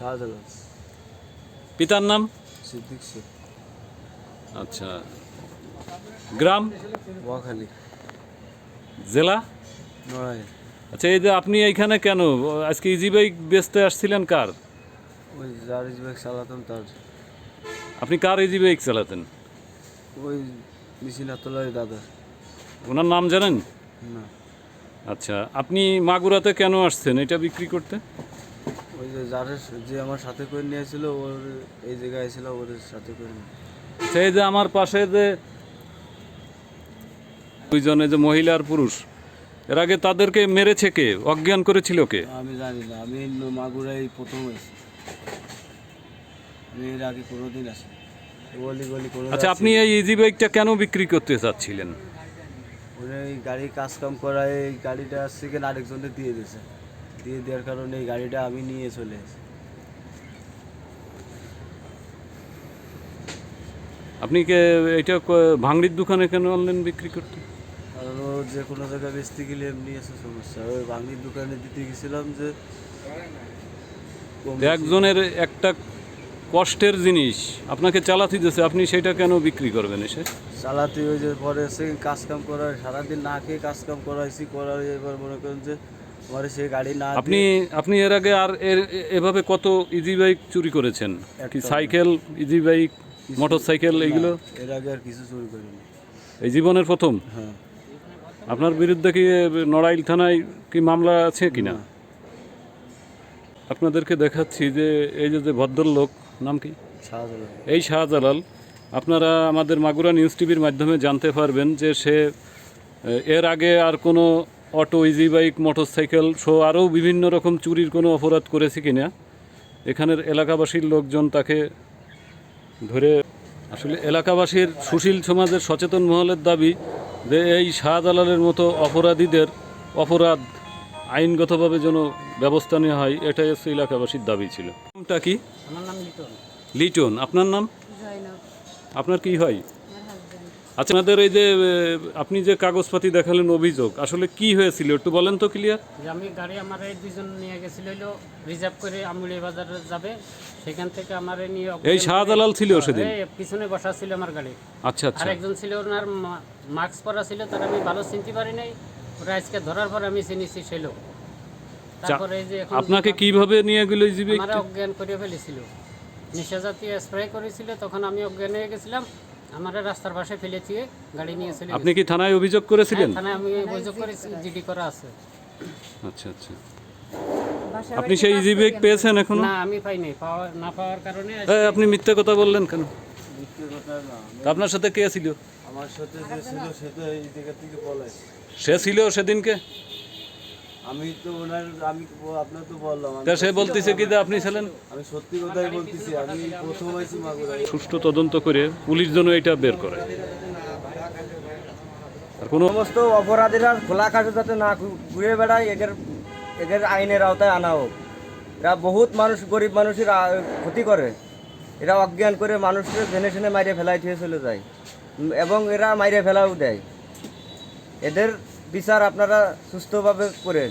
শাহজালাল পিতার নাম? সিদ্দিক শেখ। আচ্ছা। গ্রাম? ওয়াখালী জেলা? নড়াই আচ্ছা এই যে আপনি এইখানে কেন? আজকে ইজি বাইক বেচতে আসছিলেন কার? ওই যার ব্যাগ চালাতাম তার। আপনি কার ইজি বাইক চালাতেন? ওই নিশিনাতলায় দাদা। ওনার নাম জানেন? না। আচ্ছা আপনি মাগুরাতে কেন আসছেন? এটা বিক্রি করতে? ওই যে যার যে আমার সাথে করে নিয়েছিল ওর এই জায়গায় ছিল ওর সাথে করে সেই যে আমার পাশে যে দুইজনে যে মহিলা আর পুরুষ এর আগে তাদেরকে মেরেছে কে? অজ্ঞান করেছিল কে? আমি জানি না আমি মাগুরাই প্রথম এসেছি আমি এর আগে কোনোদিন আসি গলি গলি করে আচ্ছা আপনি এই ইজি বাইকটা কেন বিক্রি করতে চাচ্ছিলেন? ওরা এই গাড়ি কাজ কাম করায় এই গাড়িটা সেকেন্ড আরেকজনকে দিয়ে দিয়েছে। দিয়ে দেওয়ার কারণে এই গাড়িটা আমি নিয়ে চলে এসেছি। আপনি কে এটা ভাঙড়ির দোকানে কেন অনলাইন বিক্রি করতে? কারণ যে কোনো জায়গায় বেচতে গেলে এমনি আছে সমস্যা। ওই ভাঙড়ির দোকানে দিতে গেছিলাম যে একজনের একটা কষ্টের জিনিস আপনাকে চালাতে দিয়েছে আপনি সেটা কেন বিক্রি করবেন এসে? চালাতে ওই যে পরে সেকেন্ড কাজ কাম করার সারাদিন না খেয়ে কাজ কাম করাইছি করার এবার মনে করেন যে আমার সেই গাড়ি না আপনি আপনি এর আগে আর এর এভাবে কত ইজি বাইক চুরি করেছেন? কি cycle easy bike motor cycle এইগুলো? এর আগে আর কিছু চুরি করিনি। এই জীবনের প্রথম? হ্যাঁ। আপনার বিরুদ্ধে কি নড়াইল থানায় কি মামলা আছে কি না? না। আপনাদেরকে দেখাচ্ছি যে এই যে যে ভদ্রলোক নাম কি? এই শাহজালাল আপনারা আমাদের মাগুরা নিউজ টিভির মাধ্যমে জানতে পারবেন যে সে এর আগে আর কোনো অটো ইজি বাইক মোটরসাইকেল সহ আরও বিভিন্ন রকম চুরির কোনো অপরাধ করেছে কিনা এখানের এলাকাবাসীর লোকজন তাকে ধরে আসলে এলাকাবাসীর সুশীল সমাজের সচেতন মহলের দাবি যে এই শাহজালালের মতো অপরাধীদের অপরাধ আইনগতভাবে যেন ব্যবস্থা নেওয়া হয় এটাই হচ্ছে এলাকাবাসীর দাবি ছিল। নামটা কি? লিটন। আপনার নাম? আপনার কি হয়? আচ্ছা এই যে আপনি যে কাগজপাতি দেখালেন অভিযোগ আসলে কি হয়েছিল? একটু বলেন তো ক্লিয়ার আমি গাড়ি আমার এই দুজন নিয়ে গেছিল হইল রিজার্ভ করে আমুলি বাজারে যাবে সেখান থেকে আমার নিয়ে এই শাহজালাল ছিল সেদিন? পিছনে বসা ছিল আমার গাড়ি। আচ্ছা আচ্ছা। আর একজন ছিল ওনার মাস্ক পরা ছিল তার আমি ভালো চিনতে পারি নাই। আজকে ধরার পর আমি চিনিছি ছিল তারপরে এই যে আপনাকে কীভাবে নিয়ে গেল জিবি আমার অজ্ঞান করে ফেলেছিল। নেশা জাতীয় স্প্রে করেছিল তখন আমি অজ্ঞান হয়ে গেছিলাম। আমার রাস্তার পাশে ফেলেছি গাড়ি নিয়ে চলে আপনি কি থানায় অভিযোগ করেছিলেন? থানায় আমি অভিযোগ করেছি জিডি করা আছে। আচ্ছা আচ্ছা। আপনি সেই ইজি বাইক পেয়েছেন এখন? না আমি পাই নাই পাওয়া না পাওয়ার কারণে এই, আপনি মিথ্যে কথা বললেন কেন? মিথ্যে কথা না তা আপনার সাথে কে ছিল? আমার সাথে যে ছিল সে তো এই জায়গা থেকে পলাই সে ছিল সেদিনকে? আমি তো ওনার আমি আপনার তো বললাম তা সে বলতেছে কি যে আপনি ছিলেন? আমি সত্যি কথাই বলতেছি আমি প্রথম আইছি মাগুরাই সুষ্ঠু তদন্ত করে পুলিশ যেন এটা বের করে। আর কোনো সমস্ত অপরাধীরা খোলা কাজে যাতে না ঘুরে বেড়ায় এদের এদের আইনের আওতায় আনা হোক। এরা বহুত মানুষ গরিব মানুষের ক্ষতি করে। এরা অজ্ঞান করে মানুষকে জেনে শুনে মাইরে ফেলাই দিয়ে চলে যায়। এবং এরা মাইরে ফেলাও দেয়। এদের বিচার আপনারা সুস্থভাবে করেন।